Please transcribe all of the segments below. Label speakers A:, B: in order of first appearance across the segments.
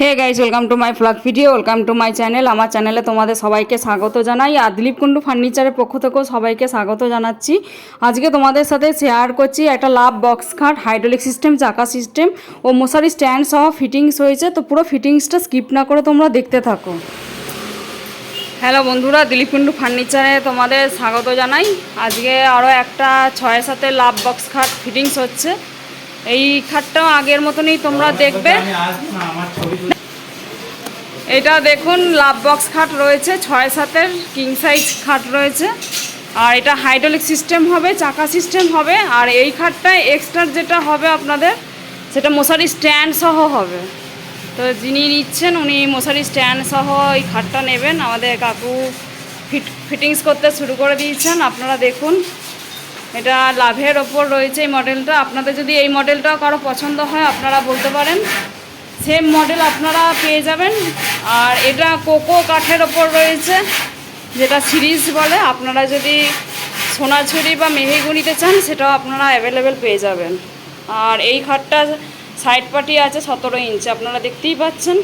A: Hey guys welcome to my vlog video welcome to my channel আমার চ্যানেলে তোমাদের সবাইকে স্বাগত জানাই। আর দিলীপ কুণ্ডু ফার্নিচারের পক্ষ থেকেও সবাইকে স্বাগত জানাচ্ছি। আজকে তোমাদের সাথে শেয়ার করছি একটা লাভ বক্স খাট হাইড্রোলিক সিস্টেম চাকা সিস্টেম ও মশারি স্ট্যান্ড সহ ফিটিংস হয়েছে। তো পুরো ফিটিংসটা স্কিপ না করে তোমরা দেখতে থাকো। হ্যালো বন্ধুরা, দিলীপ কুণ্ডু ফার্নিচারে তোমাদের স্বাগত জানাই। আজকে আরও একটা ছয় সাথে লাভ বক্স খাট ফিটিংস হচ্ছে। এই খাটটাও আগের মতনই তোমরা দেখবে। এটা দেখুন লাভ বক্স খাট রয়েছে, ছয় সাতের কিং সাইজ খাট রয়েছে। আর এটা হাইড্রোলিক সিস্টেম হবে, চাকা সিস্টেম হবে। আর এই খাটটায় এক্সট্রা যেটা হবে আপনাদের, সেটা মশারি স্ট্যান্ড সহ হবে। তো যিনি নিচ্ছেন, উনি মশারি স্ট্যান্ড সহ এই খাটটা নেবেন। আমাদের কাকু ফিট ফিটিংস করতে শুরু করে দিয়েছেন। আপনারা দেখুন এটা লাভের ওপর রয়েছে এই মডেলটা। আপনাদের যদি এই মডেলটাও কারও পছন্দ হয়, আপনারা বলতে পারেন। সেম মডেল আপনারা পেয়ে যাবেন। আর এটা কোকো কাঠের ওপর রয়েছে, যেটা সিরিজ বলে। আপনারা যদি সোনাঝুরি বা মেহেগুনিতে চান, সেটাও আপনারা অ্যাভেলেবেল পেয়ে যাবেন। আর এই খাটটা সাইড পাটি আছে সতেরো ইঞ্চি আপনারা দেখতেই পাচ্ছেন।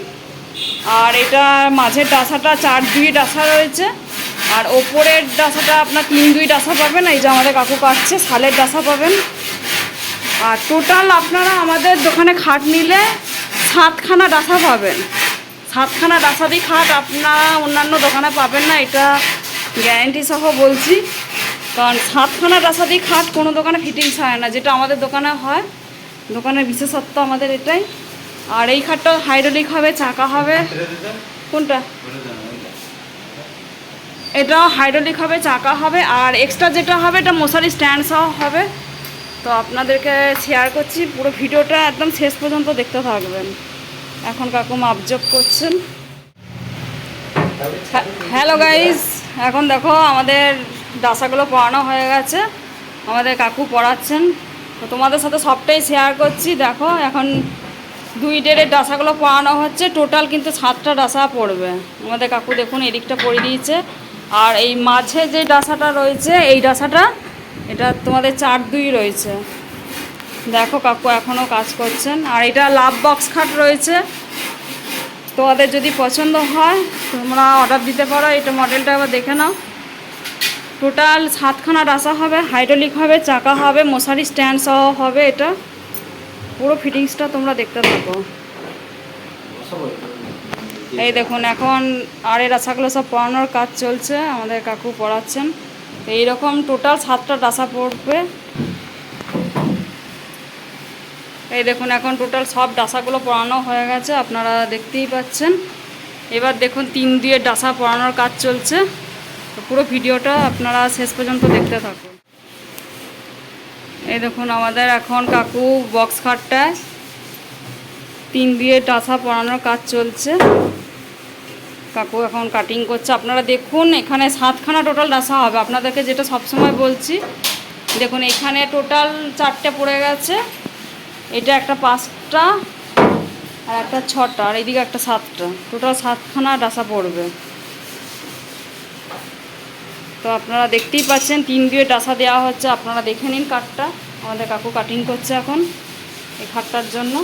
A: আর এটা মাঝের ডাসাটা, চার দুই ডাসা রয়েছে। আর ওপরের ডাসাটা আপনার তিন দুই ডাসা পাবেন, এই যে আমাদের কাকু কাটছে শালের ডাসা পাবেন। আর টোটাল আপনারা আমাদের দোকানে খাট নিলে সাতখানা ডাসা পাবেন। সাতখানা ডাসাদি খাট আপনারা অন্যান্য দোকানে পাবেন না, এটা গ্যারেন্টি সহ বলছি। কারণ সাতখানা ডাসাদি খাট কোনো দোকানে ফিটিংস হয় না, যেটা আমাদের দোকানে হয়। দোকানের বিশেষত্ব আমাদের এটাই। আর এই খাটটা হাইড্রোলিক হবে, চাকা হবে। কোনটা? এটাও হাইড্রোলিক হবে, চাকা হবে, আর এক্সট্রা যেটা হবে, এটা মশারি স্ট্যান্ড সহ হবে। তো আপনাদেরকে শেয়ার করছি, পুরো ভিডিওটা একদম শেষ পর্যন্ত দেখতে থাকবেন। এখন কাকু মাপজোপ করছেন। হ্যালো গাইস এখন দেখো আমাদের ডাসাগুলো পড়ানো হয়ে গেছে, আমাদের কাকু পড়াচ্ছেন। তো তোমাদের সাথে সবটাই শেয়ার করছি, দেখো এখন দুই ডেড়ের ডাসাগুলো পড়ানো হচ্ছে টোটাল কিন্তু সাতটা ডাসা পড়বে। আমাদের কাকু দেখুন, এদিকটা পড়ে দিয়েছে। আর এই মাঝে যে ডাসাটা রয়েছে, এই ডাসাটা, এটা তোমাদের চার দুই রয়েছে। দেখো কাকু এখনও কাজ করছেন। আর এটা লাভ বক্স খাট রয়েছে। তোমাদের যদি পছন্দ হয়, তোমরা অর্ডার দিতে পারো। এটা মডেলটা এবার দেখে নাও। টোটাল সাতখানা ডাসা হবে হাইড্রোলিক হবে, চাকা হবে, মশারি স্ট্যান্ড সহ হবে এটা। পুরো ফিটিংসটা তোমরা দেখতে থাকো। এই দেখুন, এখন আর এর আশাগুলো সব পড়ানোর কাজ চলছে, আমাদের কাকু পড়াচ্ছেন। এইরকম টোটাল সাতটা ডাসা পড়বে। এই দেখুন, এখন টোটাল সব ডাসাগুলো পড়ানো হয়ে গেছে, আপনারা দেখতেই পাচ্ছেন। এবার দেখুন, তিন দিয়ে ডাসা পড়ানোর কাজ চলছে। পুরো ভিডিওটা আপনারা শেষ পর্যন্ত দেখতে থাকুন। এই দেখুন, আমাদের এখন কাকু বক্স খাটটায় তিন দিয়ে ডাসা পড়ানোর কাজ চলছে। কাকু এখন কাটিং করছে। আপনারা দেখুন, এখানে সাতখানা টোটাল ডাসা হবে। আপনাদেরকে যেটা সবসময় বলছি, দেখুন, এখানে টোটাল চারটে পড়ে গেছে। এটা একটা পাঁচটা আর একটা ছটা, আর এইদিকে একটা সাতটা। টোটাল সাতখানা ডাসা পড়বে। তো আপনারা দেখতেই পাচ্ছেন, তিন দিয়ে ডাসা দেওয়া হচ্ছে। আপনারা দেখে নিন কাঠটা আমাদের কাকু কাটিং করছে এখন এই খাটটার জন্য।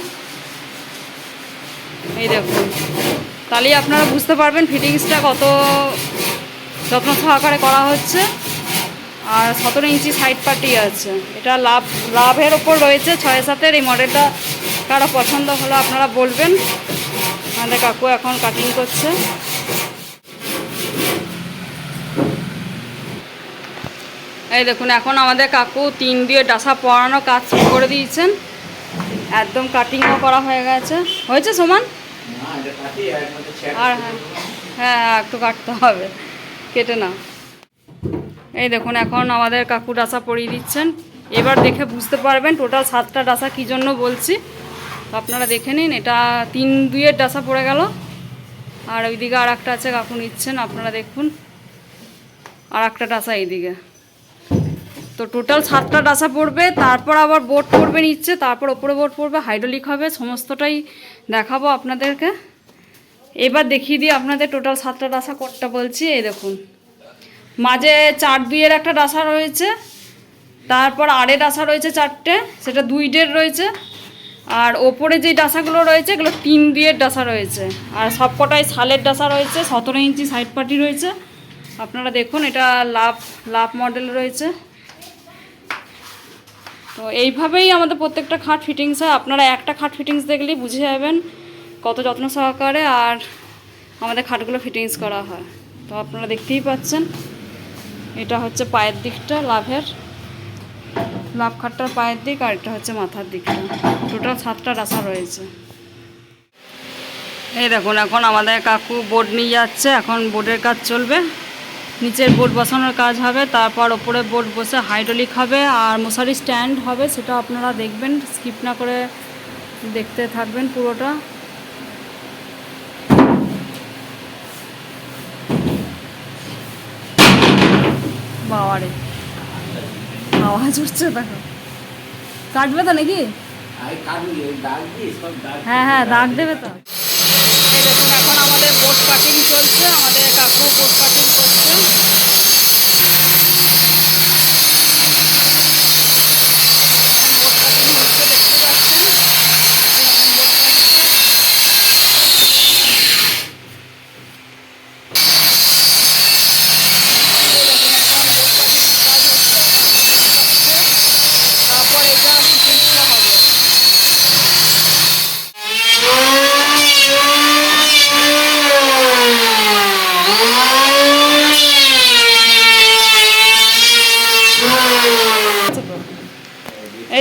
A: এই দেখুন। তাহলেই আপনারা বুঝতে পারবেন ফিটিংসটা কত যত্ন সহকারে করা হচ্ছে। আর সতেরো ইঞ্চি সাইড পার্টি আছে। এটা লাভ, লাভের ওপর রয়েছে। ছয় সাতের এই মডেলটা কারও পছন্দ হলে আপনারা বলবেন। আমাদের কাকু এখন কাটিং করছে। এই দেখুন, এখন আমাদের কাকু তিন দিয়ে ডাসা পরানো কাজ করে দিয়েছেন। একদম কাটিংও করা হয়ে গেছে। হয়েছে সমান?
B: আর
A: হ্যাঁ হ্যাঁ একটু কাটতে হবে কেটে না এই দেখুন এখন আমাদের কাকু ডাসা পরিয়ে দিচ্ছেন। এবার দেখে বুঝতে পারবেন টোটাল সাতটা ডাসা কী জন্য বলছি। তো আপনারা দেখে নিন এটা তিন দুইয়ের ডাসা পড়ে গেল। আর ওইদিকে আর একটা আছে কাকু নিচ্ছেন আপনারা দেখুন। আর একটা ডাসা এইদিকে। তো টোটাল সাতটা ডাসা পড়বে তারপর আবার বোর্ড পড়বে নিচ্ছে তারপর ওপরে বোর্ড পড়বে হাইড্রোলিক হবে সমস্তটাই দেখাবো আপনাদেরকে। এবার দেখিয়ে দিই আপনাদের টোটাল সাতটা ডাসা কোডটা বলছি। এই দেখুন। মাঝে চার দুইয়ের একটা ডাসা রয়েছে, তারপর আড়ে ডাসা রয়েছে চারটে, সেটা দুই ডের রয়েছে, আর ওপরে যে ডাসাগুলো রয়েছে, এগুলো তিন দিয়ে ডাসা রয়েছে। আর সবকটাই শালের ডাসা রয়েছে, সতেরো ইঞ্চি সাইড পাটি রয়েছে। আপনারা দেখুন, এটা লাভ লাভ মডেল রয়েছে। তো এইভাবেই আমাদের প্রত্যেকটা খাট ফিটিংস হয়। আপনারা একটা খাট ফিটিংস দেখলেই বুঝে যাবেন কত যত্ন সহকারে আর আমাদের খাটগুলো ফিটিংস করা হয়। তো আপনারা দেখতেই পাচ্ছেন, এটা হচ্ছে পায়ের দিকটা লাভের। লাভ খাটটার পায়ের দিক আর এটা হচ্ছে মাথার দিকটা। টোটাল সাতটা রাসা রয়েছে। এই দেখুন, এখন আমাদের কাকু বোর্ড নিয়ে যাচ্ছে, এখন বোর্ডের কাজ চলবে। নিচের বোর্ড বসানোর কাজ হবে তারপর ওপরে বোর্ড বসে হাইড্রোলিক হবে আর মশারি স্ট্যান্ড হবে সেটা আপনারা দেখবেন স্কিপ না করে দেখতে থাকবেন পুরোটা। বাবারে আওয়াজ উঠছে দেখো। কাটবে তো নাকি? হ্যাঁ হ্যাঁ দাগ দেবে তো। দেখুন এখন আমাদের বোট কাটিং চলছে আমাদের কাকু বোট কাটিং করছে বোট কাটিং হচ্ছে দেখতে পাচ্ছেন এরকম বোট কাটিং তারপর এটা ফিটিংসটা হবে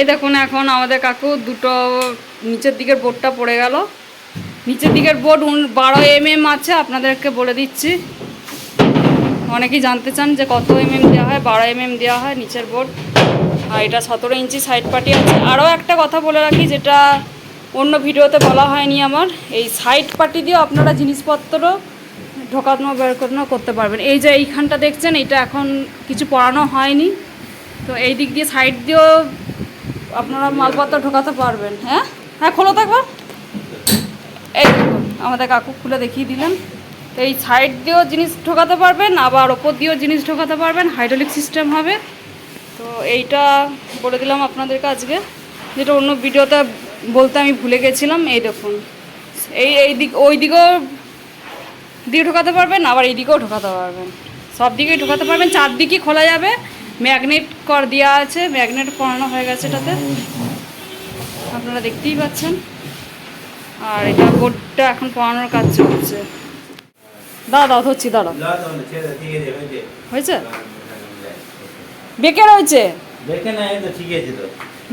A: এই দেখুন এখন আমাদের কাকু দুটো নিচের দিকের বোর্ডটা পড়ে গেল। নিচের দিকের বোর্ড বারো এম এম আছে, আপনাদেরকে বলে দিচ্ছি। অনেকেই জানতে চান যে কত এম এম দেওয়া হয়, বারো এম এম দেওয়া হয় নিচের বোর্ড। আর এটা সতেরো ইঞ্চি সাইড পাটি আছে। আরও একটা কথা বলে রাখি, যেটা অন্য ভিডিওতে বলা হয়নি আমার, এই সাইড পাটি দিয়েও আপনারা জিনিসপত্র ঢোকানো, বের করানো করতে পারবেন। এই যে এইখানটা দেখছেন, এটা এখন কিছু পড়ানো হয়নি। তো এই দিক দিয়ে সাইড দিয়েও আপনারা মালপত্র ঢোকাতে পারবেন হ্যাঁ? হ্যাঁ খোলো একবার। এই আমাদের কাকু খুলে দেখিয়ে দিলেন। এই সাইড দিয়েও জিনিস ঢোকাতে পারবেন, আবার ওপর দিয়েও জিনিস ঢোকাতে পারবেন হাইড্রোলিক সিস্টেম হবে। তো এইটা বলে দিলাম আপনাদেরকে আজকে। যেটা অন্য ভিডিওতে বলতে আমি ভুলে গেছিলাম, এই দেখুন। এই এই দিক, ওই দিকেও দিয়ে ঢোকাতে পারবেন, আবার এই দিকেও ঢোকাতে পারবেন। সব দিকেই ঢোকাতে পারবেন, চারদিকই খোলা যাবে। ম্যাগনেট কর দেওয়া আছে ম্যাগনেট পড়ানো হয়ে গেছে এটাতে। আপনারা দেখতেই পাচ্ছেন। আর এটা বোর্ডটা এখন পড়ানোর কাজ চলছে। দাঁড়া দাও ধরছি দাঁড়াও।
B: ল তাহলে ছেড়ে দে, ঠিক আছে হয়েছে?
A: বেঁকে রয়েছে?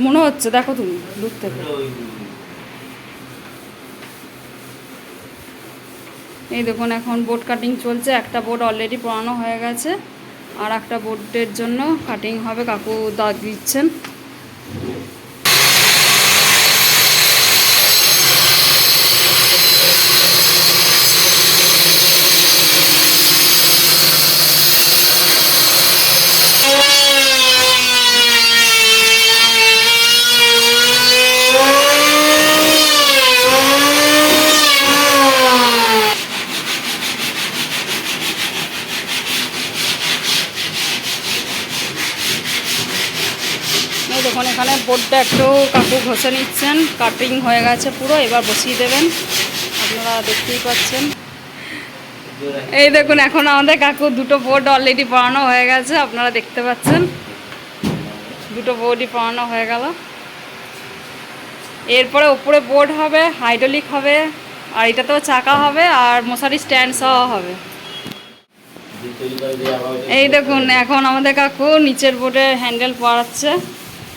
A: মনে হচ্ছে দেখো তুমি দূর থেকে। এই দেখুন এখন বোর্ড কাটিং চলছে। একটা বোর্ড অলরেডি পড়ানো হয়ে গেছে। আর একটা বোর্ডের জন্য কাটিং হবে কাকু দাগ দিচ্ছেন। বোর্ডটা একটু কাকু ঘষে নিচ্ছেন কাটিং হয়ে গেছে পুরো, এবার বসিয়ে দেবেন। আপনারা দেখতেই পাচ্ছেন। এই দেখুন, এখন আমাদের কাকু দুটো বোর্ড অলরেডি পড়ানো হয়ে গেছে, আপনারা দেখতে পাচ্ছেন। দুটো বোর্ডই পড়ানো হয়ে গেল। এরপরে ওপরে বোর্ড হবে হাইড্রোলিক হবে, আর এটাতেও চাকা হবে, আর মশারি স্ট্যান্ড সহ হবে। এই দেখুন, এখন আমাদের কাকু নিচের বোর্ডে হ্যান্ডেল পড়াচ্ছে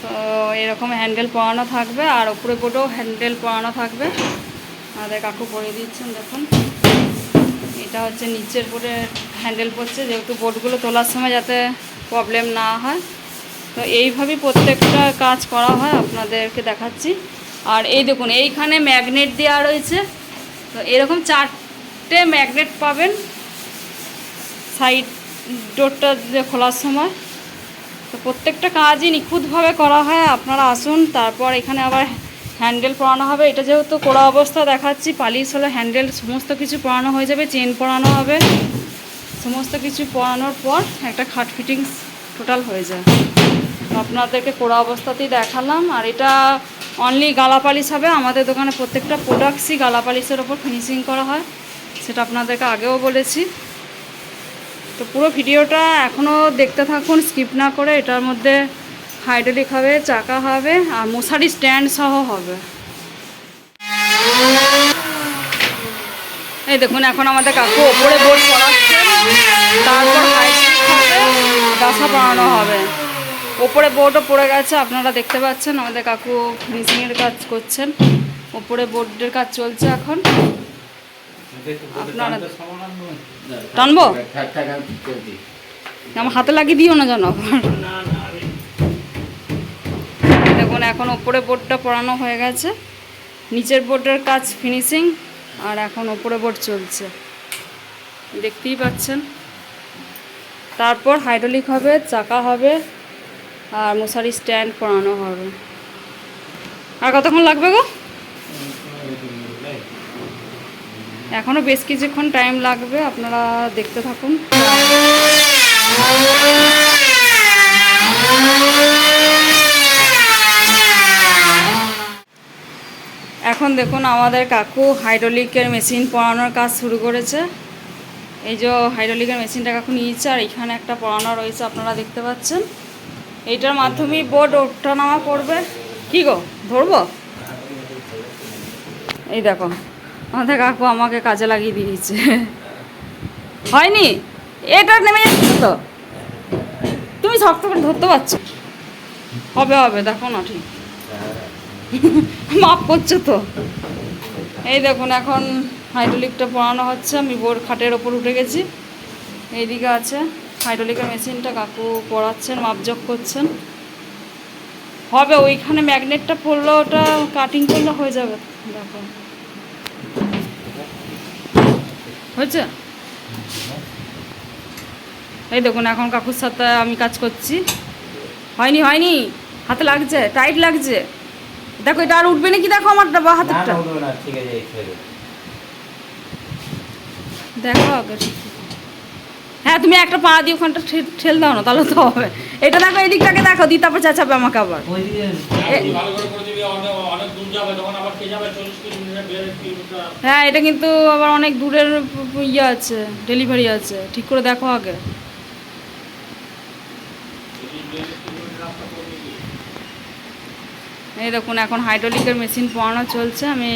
A: তো এরকম হ্যান্ডেল পড়ানো থাকবে আর উপরে বোর্ডেও হ্যান্ডেল পড়ানো থাকবে। আমাদের কাকু পরিয়ে দিচ্ছেন, দেখুন। এটা হচ্ছে নিচের বোর্ডে হ্যান্ডেল পড়ছে যেহেতু বোর্ডগুলো তোলার সময় যাতে প্রবলেম না হয়। তো এইভাবেই প্রত্যেকটা কাজ করা হয়, আপনাদেরকে দেখাচ্ছি। আর এই দেখুন, এইখানে ম্যাগনেট দেওয়া রয়েছে। তো এরকম চারটে ম্যাগনেট পাবেন। সাইড ডোরটা খোলার সময়। তো প্রত্যেকটা কাজই নিখুঁতভাবে করা হয়, আপনারা আসুন, তারপর এখানে আবার হ্যান্ডেল পরানো হবে। এটা যেহেতু কোড়া অবস্থা দেখাচ্ছি, পালিশ হলে হ্যান্ডেল সমস্ত কিছু পরানো হয়ে যাবে, চেন পরানো হবে। সমস্ত কিছু পরানোর পর একটা খাট ফিটিংস টোটাল হয়ে যায়। আপনাদেরকে কোড়া অবস্থাতেই দেখালাম, আর এটা অনলি গালা পালিশ হবে। আমাদের দোকানে প্রত্যেকটা প্রোডাক্টসই গালা পালিশের ওপর ফিনিশিং করা হয়, সেটা আপনাদেরকে আগেও বলেছি। তো পুরো ভিডিওটা এখনও দেখতে থাকুন স্কিপ না করে এটার মধ্যে হাইড্রোলিক হবে চাকা হবে আর মশারি স্ট্যান্ড সহ হবে। এই দেখুন এখন আমাদের কাকু ওপরে বোর্ড পড়াচ্ছে তারপর গাছা পড়ানো হবে। ওপরে বোর্ডও পড়ে গেছে আপনারা দেখতে পাচ্ছেন আমাদের কাকু ফিনিশিংয়ের কাজ করছেন। ওপরে বোর্ডের কাজ চলছে এখন। আপনারা- টানবো? আমার হাতে লাগিয়ে দিও না জানো দেখুন এখন ওপরে বোর্ডটা পড়ানো হয়ে গেছে। নিচের বোর্ডের কাজ ফিনিশিং আর এখন ওপরে বোর্ড চলছে। দেখতেই পাচ্ছেন। তারপর হাইড্রোলিক হবে চাকা হবে আর মশারি স্ট্যান্ড পরানো হবে। আর কতক্ষণ লাগবে গো? এখনও বেশ কিছুক্ষণ টাইম লাগবে, আপনারা দেখতে থাকুন। এখন দেখুন আমাদের কাকু হাইড্রোলিকের মেশিন পড়ানোর কাজ শুরু করেছে। এই যে হাইড্রোলিকের মেশিনটা কাকু নিয়েছে, আর এখানে একটা পড়ানো রয়েছে, আপনারা দেখতে পাচ্ছেন। এইটার মাধ্যমেই বোর্ড ওঠানামা করবে। কি গো, ধরবো? এই দেখো। আমাদের কাকু আমাকে কাজে লাগিয়ে দিয়েছে। হয়নি? এটা নেমে যাচ্ছে তো। তুমি শক্ত করে ধরতে পারছ। হবে হবে, দেখো না ঠিক। মাপ করছ তো। এই দেখুন, এখন হাইড্রোলিকটা পড়ানো হচ্ছে। আমি বোর খাটের ওপর উঠে গেছি। এইদিকে আছে হাইড্রোলিকের মেশিনটা, কাকু পড়াচ্ছেন, মাপজোক করছেন। হবে, ওইখানে ম্যাগনেটটা পড়লে, ওটা কাটিং করলে হয়ে যাবে। দেখো। হয়েছে? এই দেখুন এখন কাকুর সাথে আমি কাজ করছি। হয়নি হয়নি। হাতে লাগছে টাইট লাগছে। দেখো এটা আর উঠবে নাকি? দেখো আমার বা হাতেরটা। দেখো আগে। হ্যাঁ তুমি একটা পা দিয়ে ওখানটা ঠেল দাও না তাহলে তো হবে। এটা দেখো এই দিকটাকে দেখো দিয়ে তারপর চেঁচাবে আমাকে আবার। হ্যাঁ এটা কিন্তু আবার অনেক দূরের ইয়ে আছে ডেলিভারি আছে। ঠিক করে দেখো আগে। এই দেখুন এখন হাইড্রোলিকের মেশিন পড়ানো চলছে আমি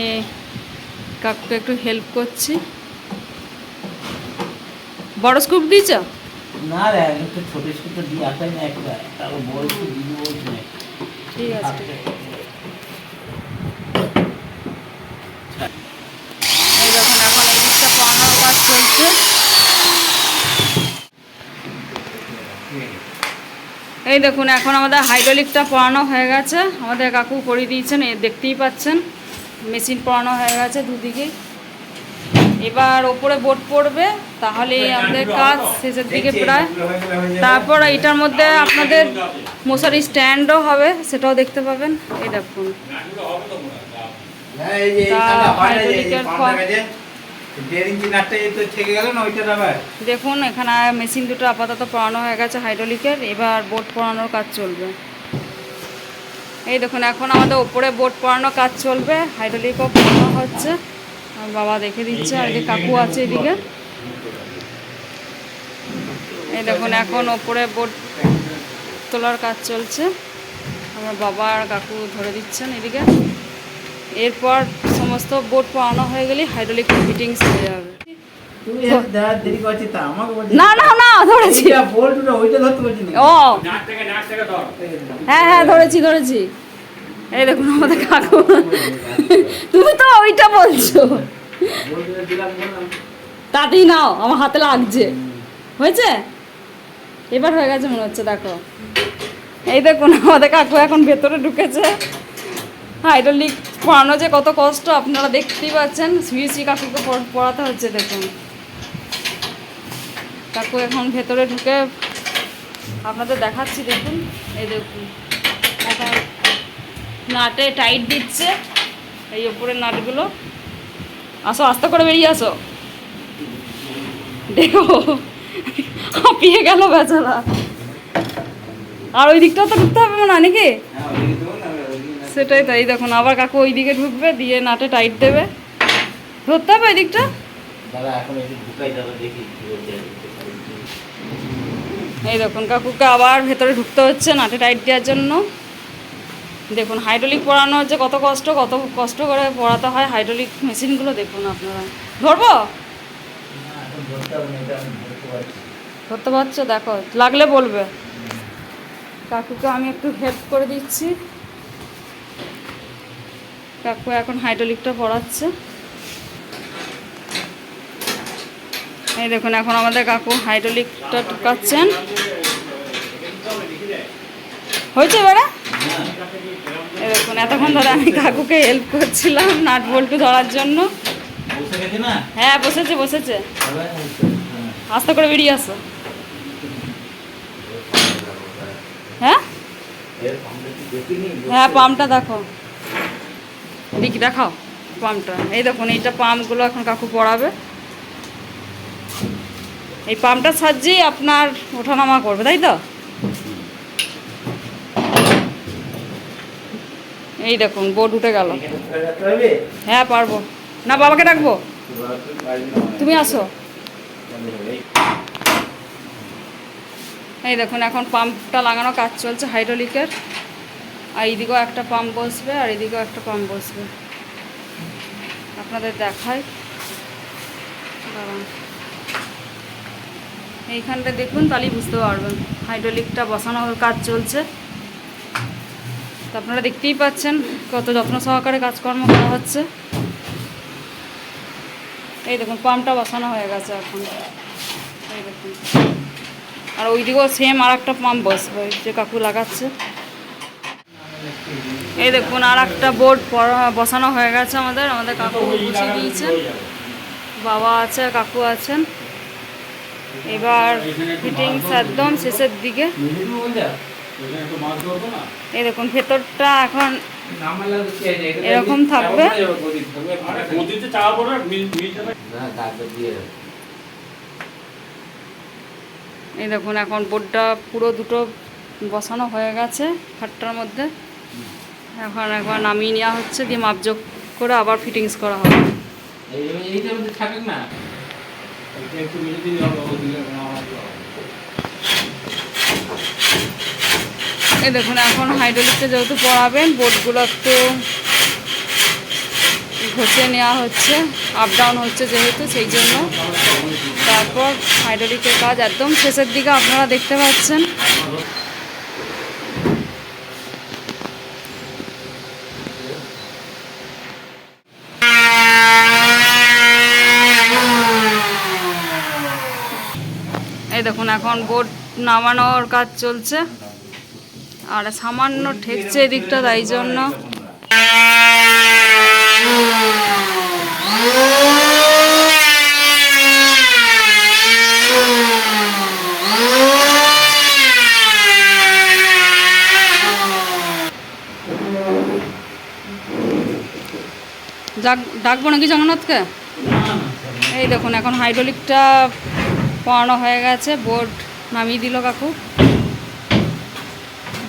A: কাকুকে একটু হেল্প করছি। বড় স্কুপ দিয়েছ?
B: না রে একটু ছোট স্কুল দিয়ে আসাই না একটা তারপর বড় দিয়ে বলছি না
A: ঠিক আছে। এই দেখুন এখন এই দিকটা পড়ানোর কাজ চলছে এই দেখুন এখন আমাদের হাইড্রোলিকটা পড়ানো হয়ে গেছে। আমাদের কাকু করে দিয়েছেন দেখতেই পাচ্ছেন। মেশিন পড়ানো হয়ে গেছে দুদিকে। এবার ওপরে বোট পড়বে তাহলে আমাদের কাজ শেষের দিকে প্রায়। তারপর এটার মধ্যে আপনাদের মশারি স্ট্যান্ডও হবে সেটাও দেখতে পাবেন। এই দেখুন।
B: হ্যাঁ
A: দেখুন এখানে মেশিন দুটো আপাতত পড়ানো হয়ে গেছে হাইড্রোলিকের এবার বোট পড়ানোর কাজ চলবে। এই দেখুন এখন আমাদের ওপরে বোট পড়ানোর কাজ চলবে হাইড্রোলিকও পড়ানো হচ্ছে। আমার বাবা দেখে দিচ্ছে আর এদিকে কাকু আছে এদিকে। এই দেখুন এখন ওপরে বোর্ড তোলার কাজ চলছে। আমার বাবা আর কাকু ধরে দিচ্ছেন এদিকে। এরপর সমস্ত বোর্ড পড়ানো হয়ে গেলে হাইড্রোলিক ফিটিংস হয়ে যাবে। না না না ধরেছি। ও। হ্যাঁ হ্যাঁ ধরেছি ধরেছি। এই দেখুন, আমাদের কাকু। তুমি তো ওইটা বলছো। তাতেই নাও, আমার হাতে লাগছে। হয়েছে? এবার হয়ে গেছে মনে হচ্ছে, দেখো। এই দেখুন, আমাদের কাকু এখন ভেতরে ঢুকেছে। হাইড্রোলিক পড়ানো যে কত কষ্ট, আপনারা দেখতেই পাচ্ছেন। শুয়ে শুয়ে কাকুকে পড়াতে হচ্ছে, দেখুন। কাকু এখন ভেতরে ঢুকে আপনাদের দেখাচ্ছি, দেখুন। এই দেখুন। নাটে টাইট দিচ্ছে। এই ওপরের নাটগুলো। আসো আস্তে করে বেরিয়ে আসো। দেখো হাঁপিয়ে গেল বেচারা। আর ওই দিকটাও তো ঢুকতে হবে না নাকি?
B: হ্যাঁ
A: সেটাই তাই দেখুন আবার কাকু ওই দিকে ঢুকবে দিয়ে নাটে টাইট দেবে। ধরতে হবে এই দিকটা? এই দেখুন কাকুকে আবার ভেতরে ঢুকতে হচ্ছে নাটে টাইট দেওয়ার জন্য। দেখুন হাইড্রোলিক পড়ানো হচ্ছে কত কষ্ট কত কষ্ট করে পড়াতে হয় হাইড্রোলিক মেশিনগুলো দেখুন আপনারা। ধরবো?
B: ধরতে পারছি।
A: দেখো, লাগলে বলবে। কাকুকে আমি একটু হেল্প করে দিচ্ছি। কাকু এখন হাইড্রোলিকটা পড়াচ্ছে। এই দেখুন, এখন আমাদের কাকু হাইড্রোলিকটা ঢুকাচ্ছেন। হয়েছে এবারে? এই দেখুন এতক্ষণ ধরে আমি কাকুকে হেল্প করছিলাম নাট বল্টু ধরার জন্য। হ্যাঁ বসেছে বসেছে। আস্তে করে বেরিয়ে আসো। হ্যাঁ?
B: পাম্পটা?
A: হ্যাঁ পাম্পটা দেখো। দেখি দেখাও পাম্পটা এই দেখুন এইটা পাম্পগুলো এখন কাকু পড়াবে এই পাম্পটার সাহায্যেই আপনার ওঠানামা করবে তাই তো? এই দেখুন বোর্ড উঠে গেল? হ্যাঁ পারব। না বাবাকে ডাকবো? তুমি আসো।
B: এই
A: দেখুন এখন পাম্পটা লাগানো কাজ চলছে হাইড্রোলিকের। আর এইদিকেও একটা পাম্প বসবে আর এদিকেও একটা পাম্প বসবে। আপনাদের দেখাই। দাঁড়ান। এইখানটা দেখুন তাহলেই বুঝতে পারবেন। হাইড্রোলিকটা বসানোর কাজ চলছে। তো আপনারা দেখতেই পাচ্ছেন কত যত্ন সহকারে কাজকর্ম করা হচ্ছে। এই দেখুন, পাম্পটা বসানো হয়ে গেছে এখন। এই দেখুন। আর ওইদিকেও সেম আর একটা পাম্প বসবে, যে কাকু লাগাচ্ছে। এই দেখুন আর একটা বোর্ড বসানো হয়ে গেছে আমাদের। আমাদের কাকু বসিয়ে দিয়েছে বাবা আছে, কাকু আছেন। এবার ফিটিংস একদম শেষের দিকে।
C: এখানে
A: এই দেখুন ভেতরটা এখন এরকম থাকবে? এই দেখুন, এখন বোর্ডটা পুরো দুটো বসানো হয়ে গেছে খাটটার মধ্যে এখন একবার নামিয়ে নেওয়া হচ্ছে, দিয়ে মাপযোগ করে আবার ফিটিংস করা হবে
B: থাকুক না।
C: এটা একটু মিলে দিলে হবে ওদিকে আমার
A: এই দেখুন, এখন হাইড্রোলিকটা যেহেতু পড়াবেন বোর্ডগুলো একটু ঘষে নেওয়া হচ্ছে আপ ডাউন হচ্ছে যেহেতু, সেই জন্য। তারপর হাইড্রোলিকের কাজ একদম শেষের দিকে আপনারা দেখতে পাচ্ছেন। এই দেখুন এখন বোর্ড নামানোর কাজ চলছে। আর সামান্য ঠেকছে এদিকটা তাই জন্য। ডাক ডাকবো নাকি জগন্নাথকে? এই দেখুন এখন হাইড্রোলিকটা পড়ানো হয়ে গেছে বোর্ড নামিয়ে দিল কাকু।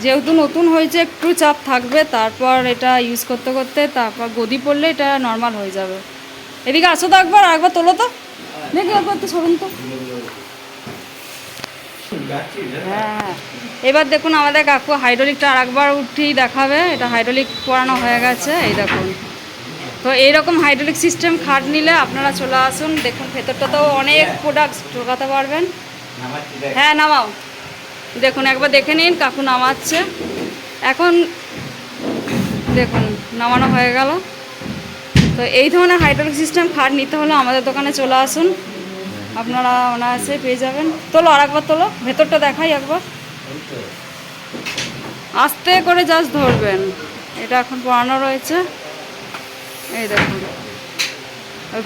A: যেহেতু নতুন হয়েছে, একটু চাপ থাকবে, তারপর এটা ইউজ করতে করতে তারপর গদি পড়লে এটা নর্মাল হয়ে যাবে। এদিকে আসো তো একবার একবার তোলো তো। দেখি একবার তো সরুন তো। হ্যাঁ। এবার দেখুন আমাদের কাকু হাইড্রোলিকটা আর একবার উঠেই দেখাবে। এটা হাইড্রোলিক পড়ানো হয়ে গেছে, এই দেখুন। তো এইরকম হাইড্রোলিক সিস্টেম খাট নিলে আপনারা চলে আসুন। দেখুন, ভেতরটাতেও অনেক প্রোডাক্টস ঢোকাতে পারবেন। হ্যাঁ নামাও। দেখুন, একবার দেখে নিন, কাকু নামাচ্ছে। এখন দেখুন, নামানো হয়ে গেল। তো এই ধরনের হাইড্রোলিক সিস্টেম খাট নিতে হলে আমাদের দোকানে চলে আসুন। আপনারা অনায়াসে পেয়ে যাবেন। তোলো আর একবার তোলো, ভেতরটা দেখাই একবার। আস্তে করে জাস্ট ধরবেন। এটা এখন পড়ানো রয়েছে। এই দেখুন।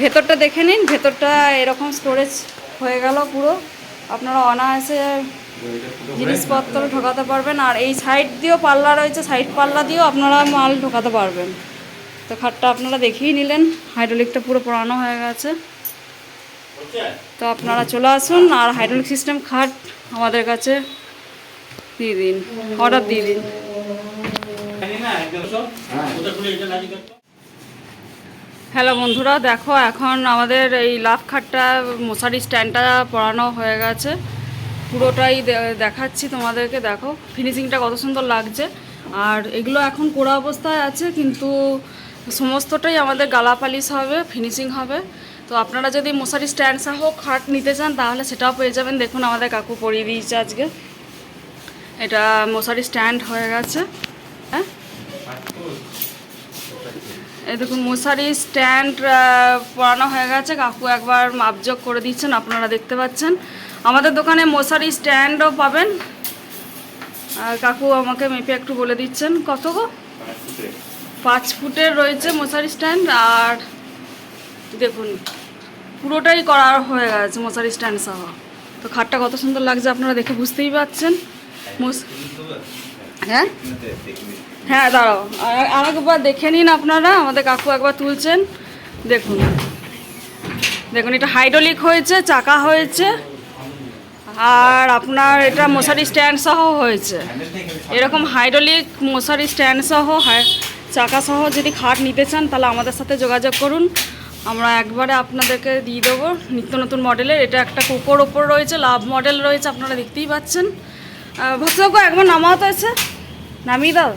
A: ভেতরটা দেখে নিন ভেতরটা এরকম স্টোরেজ হয়ে গেল পুরো। আপনারা অনায়াসে জিনিসপত্র ঢোকাতে পারবেন। আর এই সাইড দিয়েও পাল্লা রয়েছে সাইড পাল্লা দিয়েও আপনারা মাল ঢোকাতে পারবেন। তো খাটটা আপনারা দেখেই নিলেন হাইড্রোলিকটা পুরো পুরানো হয়ে গেছে। তো আপনারা চলে আসুন আর হাইড্রোলিক সিস্টেম খাট আমাদের কাছে দিয়ে দিন অর্ডার দিয়ে দিন
B: জানি না, একদম সব
C: ওটা খুলে এটা লাগিয়ে দেখো
A: হ্যালো বন্ধুরা, দেখো এখন আমাদের এই লাভ খাটটা মশারি স্ট্যান্ডটা পরানো হয়ে গেছে। পুরোটাই দেখাচ্ছি তোমাদেরকে, দেখো ফিনিশিংটা কত সুন্দর লাগছে। আর এগুলো এখন পোড়া অবস্থায় আছে, কিন্তু সমস্তটাই আমাদের গালা পালিশ হবে ফিনিশিং হবে। তো আপনারা যদি মশারি স্ট্যান্ড সহ খাট নিতে চান, তাহলে সেটাও পেয়ে যাবেন। দেখুন আমাদের কাকু পরিয়ে দিয়েছে আজকে। এটা মশারি স্ট্যান্ড হয়ে গেছে। হ্যাঁ? দেখুন, মশারি স্ট্যান্ড পরানো হয়ে গেছে। কাকু একবার মাপজোক করে দিচ্ছেন, আপনারা দেখতে পাচ্ছেন। আমাদের দোকানে মশারি স্ট্যান্ডও পাবেন। আর কাকু আমাকে মেপে একটু বলে দিচ্ছেন, কত গো? পাঁচ ফুটের রয়েছে মশারি স্ট্যান্ড আর দেখুন, পুরোটাই করা হয়ে গেছে মশারি স্ট্যান্ড সহ। তো খাটটা কত সুন্দর লাগছে, আপনারা দেখে বুঝতেই পারছেন। হ্যাঁ? হ্যাঁ দাঁড়াও। আর- আরেকবার দেখে নিন আপনারা, আমাদের কাকু একবার তুলছেন। দেখুন। দেখুন, এটা হাইড্রোলিক হয়েছে, চাকা হয়েছে, আর আপনার এটা মশারি স্ট্যান্ড সহ হয়েছে। এরকম হাইড্রোলিক মশারি স্ট্যান্ড সহ চাকা সহ যদি খাট নিতে চান, তাহলে আমাদের সাথে যোগাযোগ করুন। আমরা একবারে আপনাদেরকে দিয়ে দেবো নিত্য নতুন মডেলের। এটা একটা কোকোর ওপর রয়েছে, লাভ মডেল রয়েছে, আপনারা দেখতেই পাচ্ছেন। ভদ্রজ্ঞ একবার নামাতে আছে নামিয়ে দাও।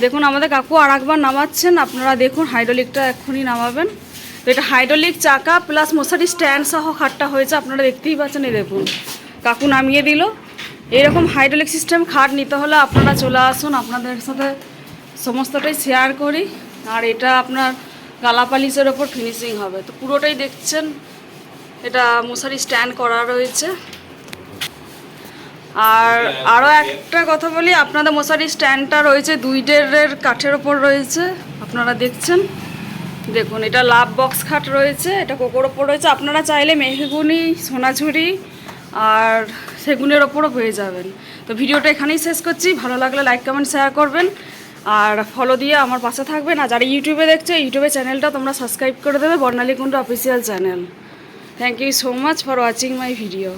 A: দেখুন, আমাদের কাকু আর একবার নামাচ্ছেন। আপনারা দেখুন, হাইড্রোলিকটা এক্ষুনি নামাবেন। তো এটা হাইড্রোলিক চাকা প্লাস মশারি স্ট্যান্ড সহ খাটটা হয়েছে, আপনারা দেখতেই পাচ্ছেন, এই দেখুন। কাকু নামিয়ে দিল। এরকম হাইড্রোলিক সিস্টেম খাট নিতে হলে আপনারা চলে আসুন, আপনাদের সাথে সমস্তটাই শেয়ার করি। আর এটা আপনার গালাপালিশের ওপর ফিনিশিং হবে। তো পুরোটাই দেখছেন, এটা মশারি স্ট্যান্ড করা রয়েছে। আর আরও একটা কথা বলি আপনাদের মশারি স্ট্যান্ডটা রয়েছে দুই ডেরের কাঠের ওপর রয়েছে আপনারা দেখছেন। দেখুন এটা লাভ বক্স খাট রয়েছে এটা কোকোর ওপর রয়েছে আপনারা চাইলে মেহগুনি সোনাঝুরি আর সেগুনের ওপরও পেয়ে যাবেন। তো ভিডিওটা এখানেই শেষ করছি ভালো লাগলে লাইক কমেন্ট শেয়ার করবেন আর ফলো দিয়ে আমার পাশে থাকবেন আর যারা ইউটিউবে দেখছ ইউটিউবে চ্যানেলটা তোমরা সাবস্ক্রাইব করে দেবে Barnali Kundu official channel thank you so much for watching my video